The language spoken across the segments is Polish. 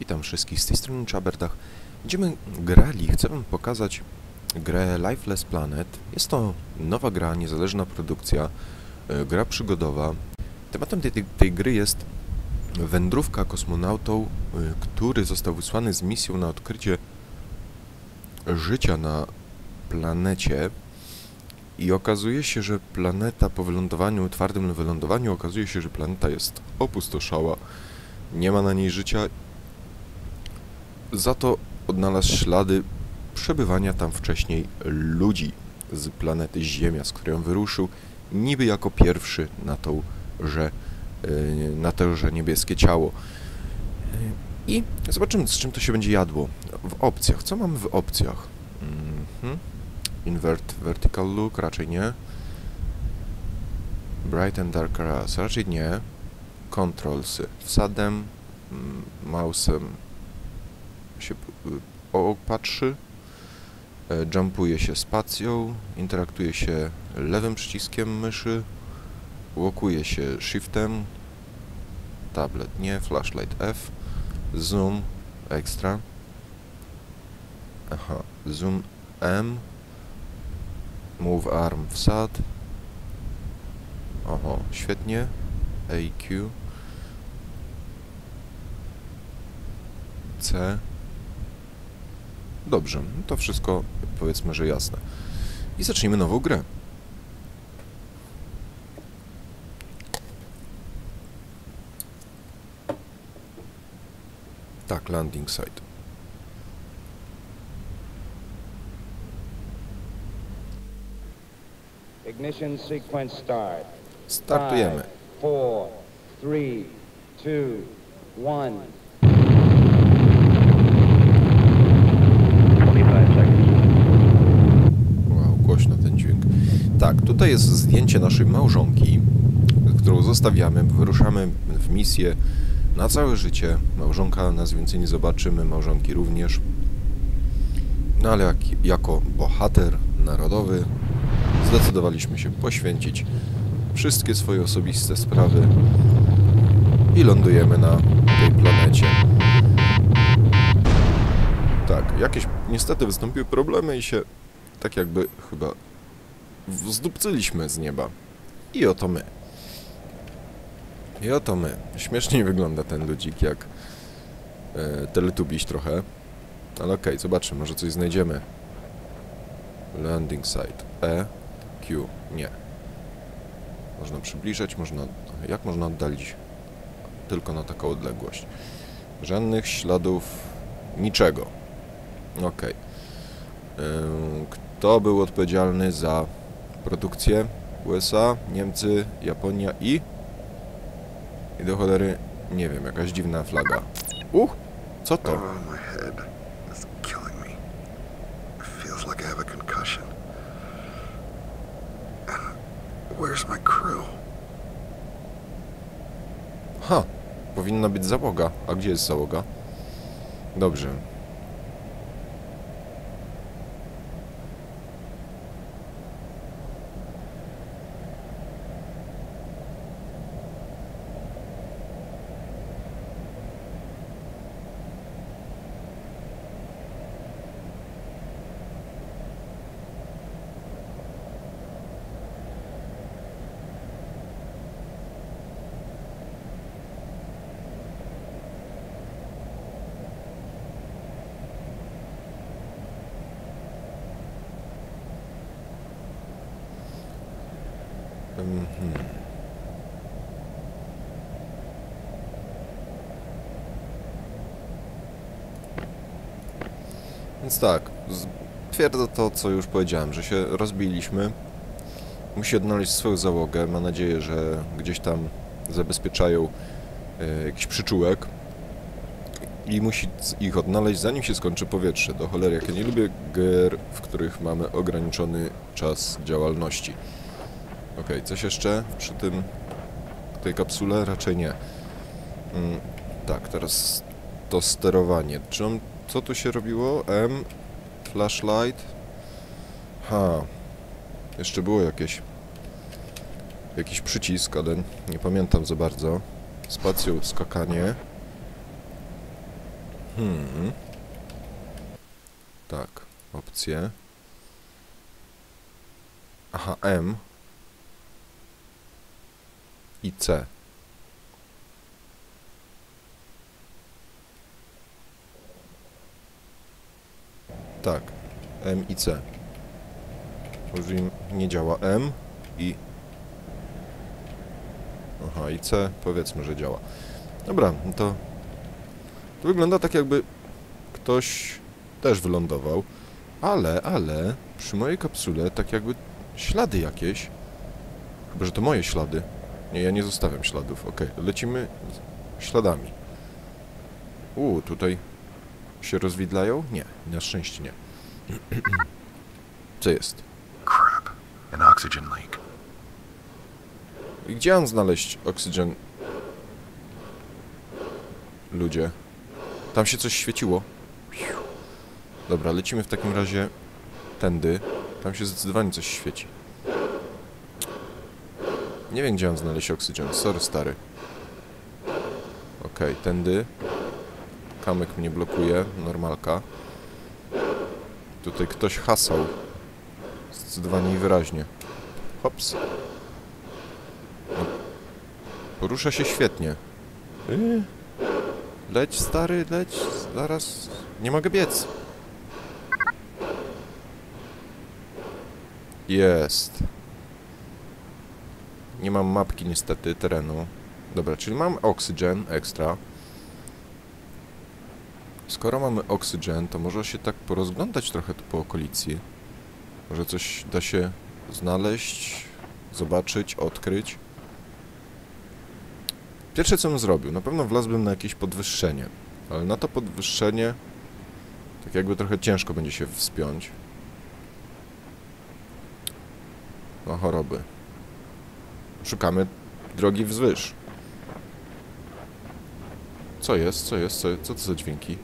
Witam wszystkich z tej strony Chaberdach. Będziemy grali, chcę wam pokazać grę Lifeless Planet. Jest to nowa gra, niezależna produkcja, e, gra przygodowa. Tematem tej, tej, gry jest wędrówka kosmonautą, e, który został wysłany z misją na odkrycie życia na planecie i okazuje się, że planeta po wylądowaniu, twardym wylądowaniu, okazuje się, że planeta jest opustoszała, nie ma na niej życia za to odnalazł ślady przebywania tam wcześniej ludzi z planety Ziemia, z której on wyruszył, niby jako pierwszy na tą, że yy, na to, że niebieskie ciało. I zobaczymy, z czym to się będzie jadło. W opcjach. Co mamy w opcjach? Mhm. Invert vertical look? Raczej nie. Bright and dark colors? Raczej nie. Controlsy. Wsadem, mouse'em się patrzy, e, jumpuje się spacją, interaktuje się lewym przyciskiem myszy, łokuje się shiftem, tablet nie, flashlight F, zoom extra, aha, zoom M, move arm wsad, oho, świetnie, AQ, C, Dobrze, to wszystko powiedzmy, że jasne. I zacznijmy nową grę. Tak, landing site. Ignition sequence start. Startujemy. 5, 4, 3, 2, 1. Tak, tutaj jest zdjęcie naszej małżonki, którą zostawiamy. Wyruszamy w misję na całe życie. Małżonka nas więcej nie zobaczymy, małżonki również. No ale jak, jako bohater narodowy zdecydowaliśmy się poświęcić wszystkie swoje osobiste sprawy i lądujemy na tej planecie. Tak, jakieś niestety wystąpiły problemy i się tak jakby chyba zdupcyliśmy z nieba. I oto my. I oto my. Śmiesznie wygląda ten ludzik jak e, teletubiś trochę. Ale okej, zobaczmy, może coś znajdziemy. Landing site. E, Q. Nie. Można przybliżać, można... Jak można oddalić? Tylko na taką odległość. Żadnych śladów, niczego. Okej. Ym, Kto był odpowiedzialny za produkcję? USA, Niemcy, Japonia i... I do cholery, nie wiem, jakaś dziwna flaga. Uch! Co to? Where's my crew? Ha! Powinna być załoga. A gdzie jest załoga? Dobrze. Mhm. Więc tak, twierdzę to, co już powiedziałem, że się rozbiliśmy. Musi odnaleźć swoją załogę. Mam nadzieję, że gdzieś tam zabezpieczają e, jakiś przyczółek. I musi ich odnaleźć, zanim się skończy powietrze. Do cholery, jak ja nie lubię gier, w których mamy ograniczony czas działalności. Okej, coś jeszcze przy tym tej kapsule? Raczej nie. Mm, tak, teraz to sterowanie. Czy on, co tu się robiło? M, flashlight. Ha. Jeszcze było jakieś jakiś przycisk, ale nie pamiętam za bardzo. Spacją skakanie. Mhm. Tak, opcje. Aha, M. I C. Tak, M i C. Użyj, nie działa M i... Aha, i C, powiedzmy, że działa. Dobra, no to... To wygląda tak jakby ktoś też wylądował, ale, ale przy mojej kapsule tak jakby ślady jakieś. Chyba, że to moje ślady. Nie, ja nie zostawiam śladów. Okej, lecimy śladami. U, tutaj się rozwidlają? Nie, na szczęście nie. Co jest? Crap. An oxygen leak. I Gdzie mam znaleźć oksygen? Ludzie. Tam się coś świeciło. Dobra, lecimy w takim razie tędy. Tam się zdecydowanie coś świeci. Nie wiem, gdzie mam znaleźć oksygen. Sorry, stary. Okej, tędy. Kamyk mnie blokuje. Normalka. Tutaj ktoś hasał. Zdecydowanie i wyraźnie. Hops. Porusza się świetnie. Yy. Leć, stary, leć. Zaraz. Nie mogę biec. Jest. Nie mam mapki niestety terenu. Dobra, czyli mam oxygen extra. Skoro mamy oxygen, to może się tak porozglądać trochę tu po okolicy. Może coś da się znaleźć, zobaczyć, odkryć. Pierwsze co bym zrobił, na pewno wlazłbym na jakieś podwyższenie, ale na to podwyższenie tak jakby trochę ciężko będzie się wspiąć. No choroby. Szukamy drogi wzwyż. Co jest? Co jest? Co, co to za dźwięki?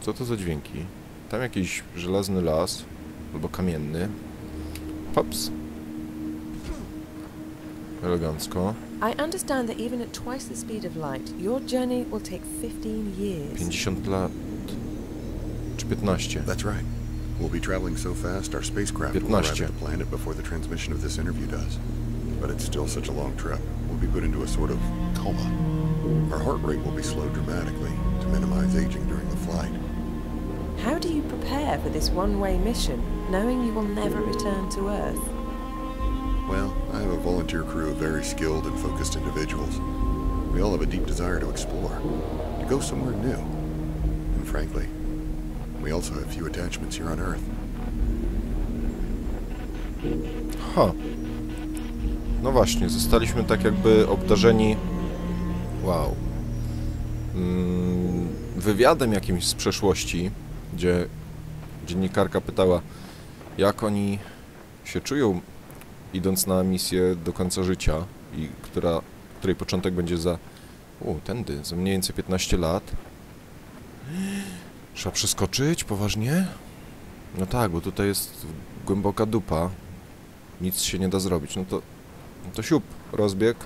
Co to za dźwięki? Tam jakiś żelazny las albo kamienny. Pops. Elegancko. I understand that even at twice the speed of light, your journey will take 15 years. 50 lat. Czy 15? That's right. We'll be traveling so fast, our spacecraft will arrive at the planet before the transmission of this interview does. But it's still such a long trip. We'll be put into a sort of coma. Our heart rate will be slowed dramatically to minimize aging during the flight. How do you prepare for this one-way mission, knowing you will never return to Earth? Well, I have a volunteer crew of very skilled and focused individuals. We all have a deep desire to explore, to go somewhere new. And frankly, we also have few attachments here on Earth. Ha. No właśnie, zostaliśmy tak jakby obdarzeni. Wow. Mm, wywiadem jakimś z przeszłości, gdzie dziennikarka pytała, jak oni się czują idąc na misję do końca życia i która, której początek będzie za u, tędy, za mniej więcej 15 lat. Trzeba przeskoczyć? Poważnie? No tak, bo tutaj jest głęboka dupa. Nic się nie da zrobić. No to, no to siup, rozbieg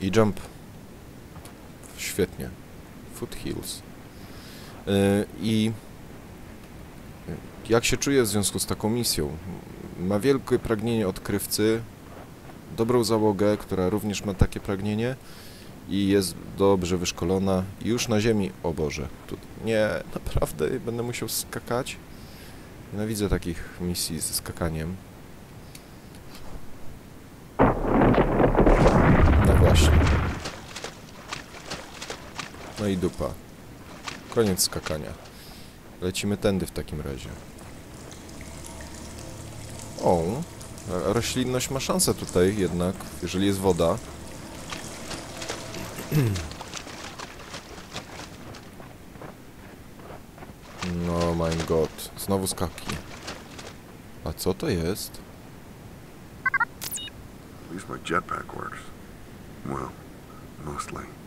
i jump. Świetnie. Foothills. Yy, I jak się czuje w związku z taką misją? Ma wielkie pragnienie odkrywcy, dobrą załogę, która również ma takie pragnienie i jest dobrze wyszkolona i już na ziemi, o Boże, tu, nie, naprawdę będę musiał skakać. Nienawidzę takich misji ze skakaniem. No właśnie. No i dupa. Koniec skakania. Lecimy tędy w takim razie. O, roślinność ma szansę tutaj jednak, jeżeli jest woda. No my god, znowu skaki. A co to jest? At least my jetpack works. Well, mostly.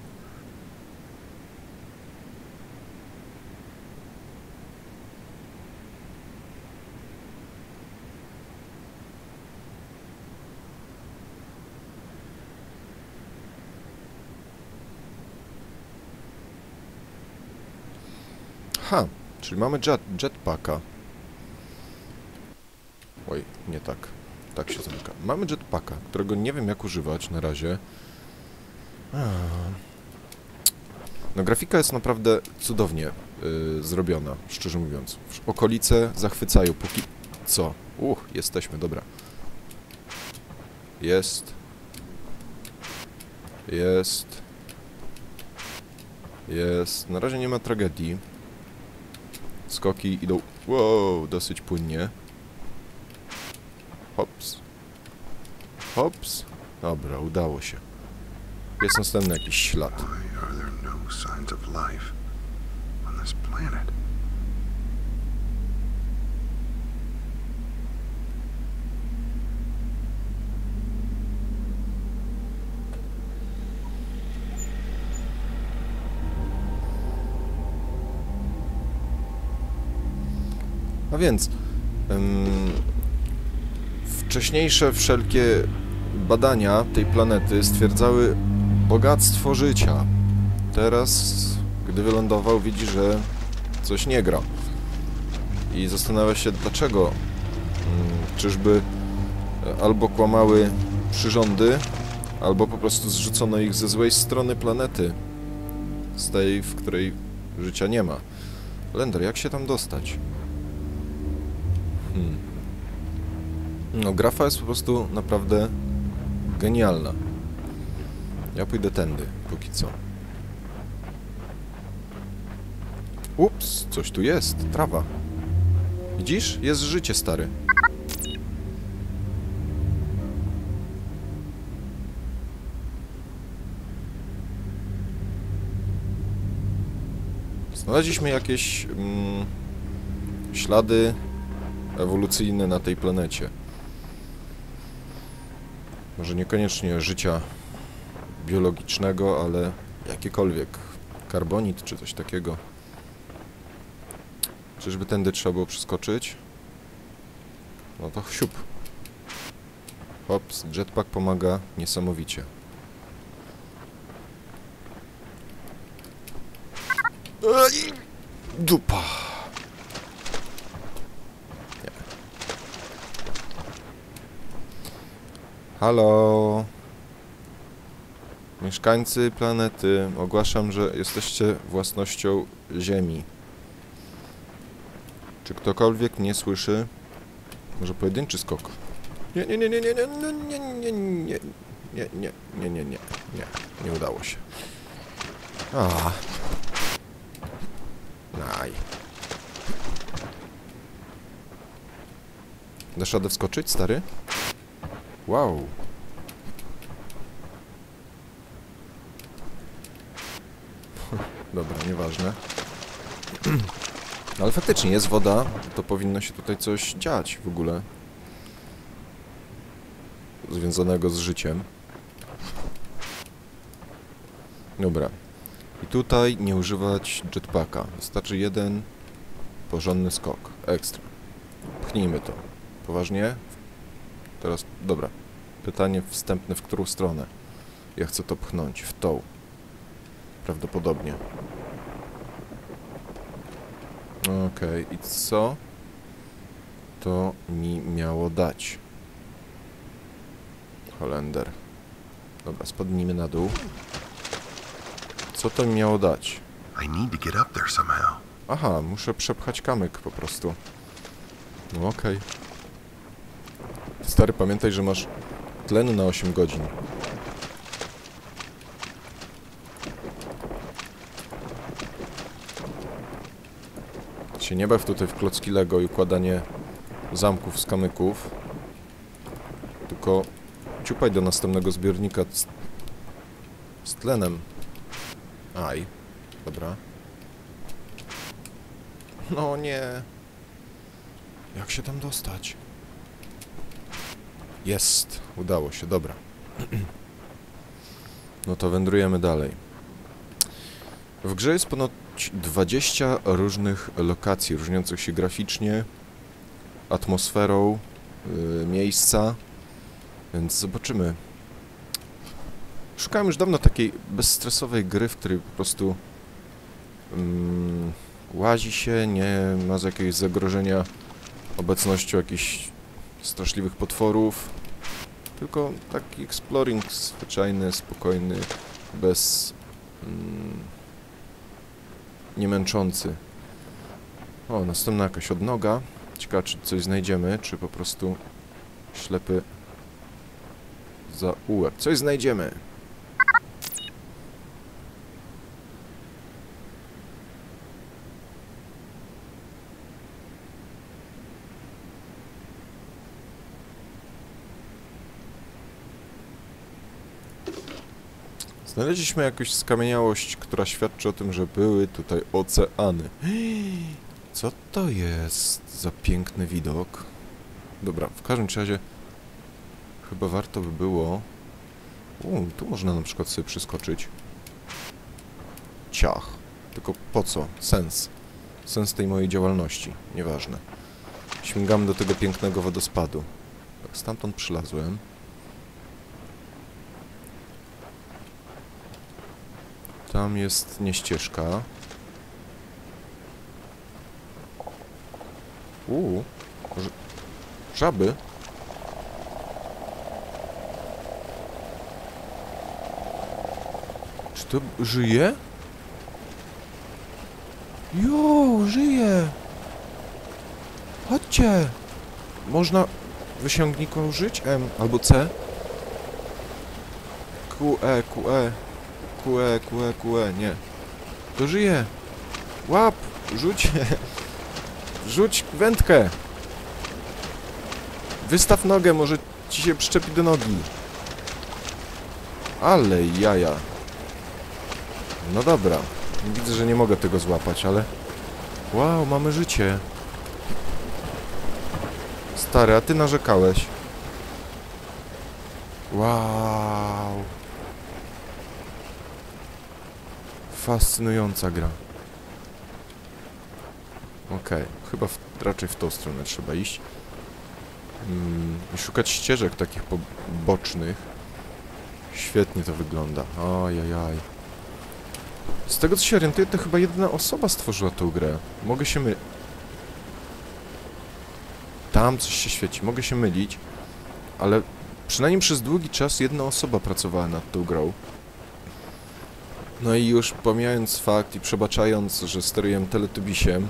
Aha, czyli mamy jet, jetpacka. Oj, nie tak. Tak się zamyka. Mamy jetpacka, którego nie wiem jak używać na razie. No grafika jest naprawdę cudownie y, zrobiona, szczerze mówiąc. Okolice zachwycają, póki co. Uch, jesteśmy, dobra. Jest. Jest. Jest. Na razie nie ma tragedii. Skoki idą, wow, dosyć płynnie. Hops. Hops. Dobra, udało się. Jest następny jakiś ślad. Why are there no signs of life on this planet? Więc wcześniejsze wszelkie badania tej planety stwierdzały bogactwo życia. Teraz, gdy wylądował, widzi, że coś nie gra. I zastanawia się, dlaczego. Czyżby e, albo kłamały przyrządy, albo po prostu zrzucono ich ze złej strony planety. Z tej, w której życia nie ma. Lender, jak się tam dostać? Hmm. No, grafa jest po prostu naprawdę genialna. Ja pójdę tędy, póki co. Ups, coś tu jest, trawa. Widzisz? Jest życie, stary. Znaleźliśmy jakieś mm, ślady ewolucyjne na tej planecie. Może niekoniecznie życia biologicznego, ale jakiekolwiek. Karbonit czy coś takiego. Czyżby tędy trzeba było przeskoczyć? No to siup. Hops, jetpack pomaga niesamowicie. Dupa. Halo. Mieszkańcy planety, ogłaszam, że jesteście własnością Ziemi. Czy ktokolwiek mnie słyszy? Może pojedynczy skok? Nie, nie, nie, nie, nie, nie, nie, nie, nie, nie, nie, nie, nie, nie, nie, nie, nie udało się. A. Naj. Dasz radę wskoczyć, stary? Wow. Dobra, nieważne. Ale faktycznie jest woda, to powinno się tutaj coś dziać w ogóle. Związanego z życiem. Dobra. I tutaj nie używać jetpacka. Wystarczy jeden porządny skok. Ekstra. Pchnijmy to. Poważnie? Teraz, dobra. Pytanie wstępne, w którą stronę? Ja chcę to pchnąć. W tą. Prawdopodobnie. Okej, i co to mi miało dać? Holender. Dobra, spadnijmy na dół. Co to mi miało dać? Aha, muszę przepchać kamyk po prostu. No okej. Stary, pamiętaj, że masz tlen na 8 godzin. Się nie baw tutaj w klocki Lego i układanie zamków z kamyków. Tylko ciupaj do następnego zbiornika z, z tlenem. Aj. Dobra. No nie. Jak się tam dostać? Jest. Udało się, dobra. No to wędrujemy dalej. W grze jest ponad 20 różnych lokacji, różniących się graficznie, atmosferą, yy, miejsca, więc zobaczymy. Szukałem już dawno takiej bezstresowej gry, w której po prostu mm, łazi się, nie ma jakiegoś zagrożenia obecnością jakichś straszliwych potworów. Tylko taki exploring zwyczajny, spokojny, bez... Mm, niemęczący. O, następna jakaś odnoga. Ciekawe, czy coś znajdziemy, czy po prostu ślepy zaułek. Coś znajdziemy. Znaleźliśmy jakąś skamieniałość, która świadczy o tym, że były tutaj oceany. Co to jest za piękny widok? Dobra, w każdym razie chyba warto by było... U, tu można na przykład sobie przyskoczyć. Ciach. Tylko po co? Sens. Sens tej mojej działalności. Nieważne. Śmigam do tego pięknego wodospadu. Tak, stamtąd przylazłem. Tam jest nie ścieżka. Uuu. Żaby? Czy to żyje? Jo, żyje! Chodźcie! Można wysięgnika użyć? M albo C? QE, QE. QE, QE, QE, nie. To żyje! Łap! Rzuć! Rzuć wędkę! Wystaw nogę, może ci się przyczepi do nogi. Ale jaja. No dobra. Widzę, że nie mogę tego złapać, ale... Wow, mamy życie. Stary, a ty narzekałeś. Wow. Fascynująca gra. Okej, chyba w, raczej w tą stronę trzeba iść. Mm, I szukać ścieżek takich bocznych. Świetnie to wygląda. Ojajaj. Z tego co się orientuję, to chyba jedna osoba stworzyła tę grę. Mogę się my... Tam coś się świeci. Mogę się mylić, ale przynajmniej przez długi czas jedna osoba pracowała nad tą grą. No i już pomijając fakt i przebaczając, że steruję Teletubisiem,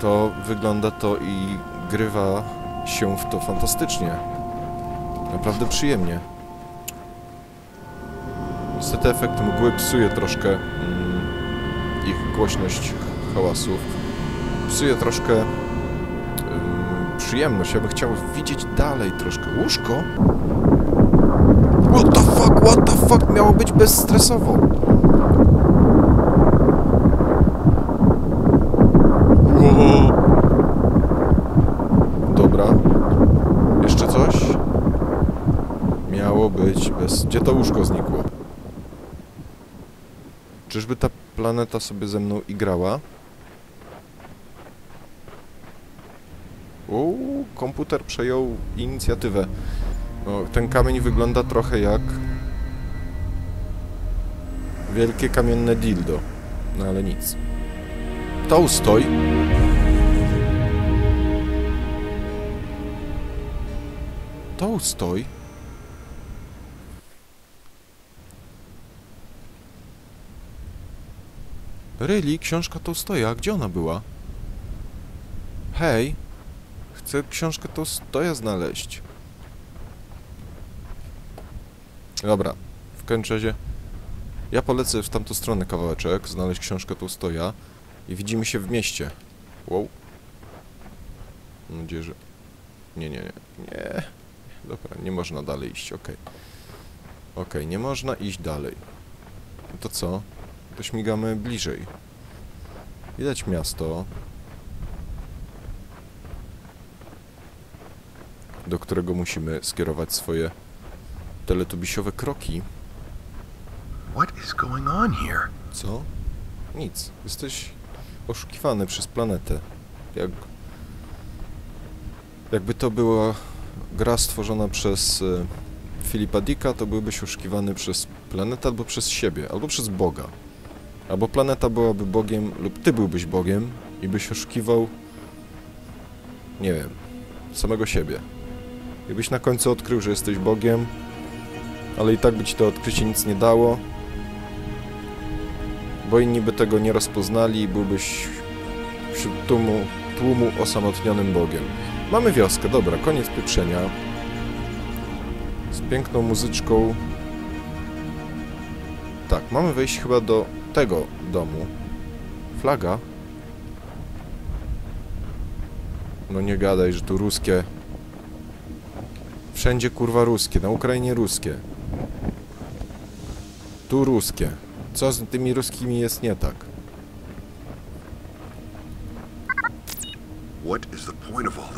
to wygląda to i grywa się w to fantastycznie. Naprawdę przyjemnie. Niestety efekt mgły psuje troszkę mm, ich głośność hałasów. Psuje troszkę mm, przyjemność. Ja bym chciał widzieć dalej troszkę. Łóżko? Fuck? Miało być bezstresowo. Wow. Dobra. Jeszcze coś? Miało być bez... Gdzie to łóżko znikło? Czyżby ta planeta sobie ze mną igrała? Uuu, komputer przejął inicjatywę. No, ten kamień wygląda trochę jak... Wielkie kamienne dildo. No ale nic. To stoi. To. Ryli, książka Tolstoja, gdzie ona była? Hej, chcę książkę Tolstoja znaleźć. Dobra, w każdym razie ja polecę w tamtą stronę kawałeczek, znaleźć książkę Tolstoja i widzimy się w mieście. Wow. Mam nadzieję, że... Nie, nie, nie. Nie. Dobra, nie można dalej iść, okej. Okay. Okej, okay, nie można iść dalej. No to co? To śmigamy bliżej. Widać miasto. Do którego musimy skierować swoje teletubisiowe kroki. What is going on here? Co? Nic. Jesteś oszukiwany przez planetę. Jak... Jakby to była gra stworzona przez e, Filipa Dicka, to byłbyś oszukiwany przez planetę albo przez siebie, albo przez Boga. Albo planeta byłaby Bogiem, lub ty byłbyś Bogiem i byś oszukiwał, nie wiem, samego siebie. I byś na końcu odkrył, że jesteś Bogiem, ale i tak by ci to odkrycie nic nie dało, bo inni by tego nie rozpoznali i byłbyś wśród tłumu, tłumu osamotnionym Bogiem. Mamy wioskę, dobra, koniec pieprzenia. Z piękną muzyczką. Tak, mamy wejść chyba do tego domu. Flaga? No nie gadaj, że tu ruskie. Wszędzie kurwa ruskie, na Ukrainie ruskie. Tu ruskie. Co z tymi ruskimi jest nie tak? What is the point of all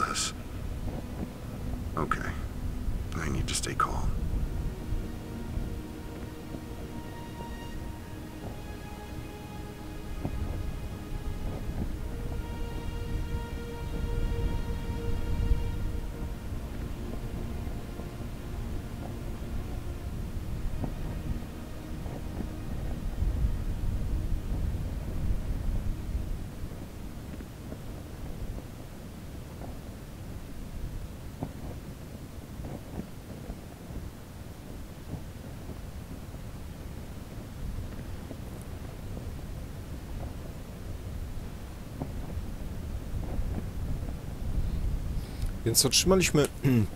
Więc otrzymaliśmy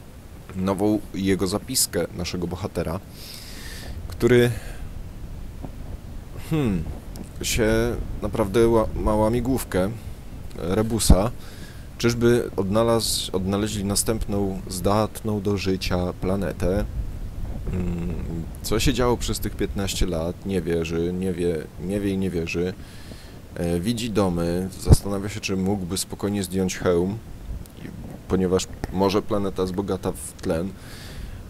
nową jego zapiskę naszego bohatera, który hmm, się naprawdę ła- ma łamigłówkę Rebusa. Czyżby odnalazł, odnaleźli następną zdatną do życia planetę? Mm, Co się działo przez tych 15 lat? Nie wierzy, nie wie, nie wie i nie wierzy. E, widzi domy, zastanawia się, czy mógłby spokojnie zdjąć hełm, ponieważ może planeta jest bogata w tlen,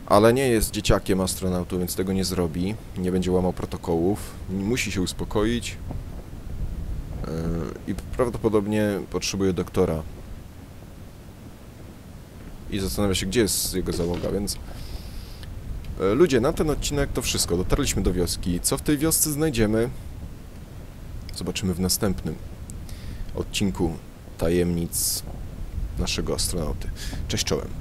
ale nie jest dzieciakiem astronautu, więc tego nie zrobi. Nie będzie łamał protokołów. Musi się uspokoić. e, I prawdopodobnie potrzebuje doktora. I zastanawia się, gdzie jest jego załoga, więc... e, Ludzie, na ten odcinek to wszystko. Dotarliśmy do wioski. Co w tej wiosce znajdziemy? Zobaczymy w następnym odcinku tajemnic naszego astronauty. Cześć czołem.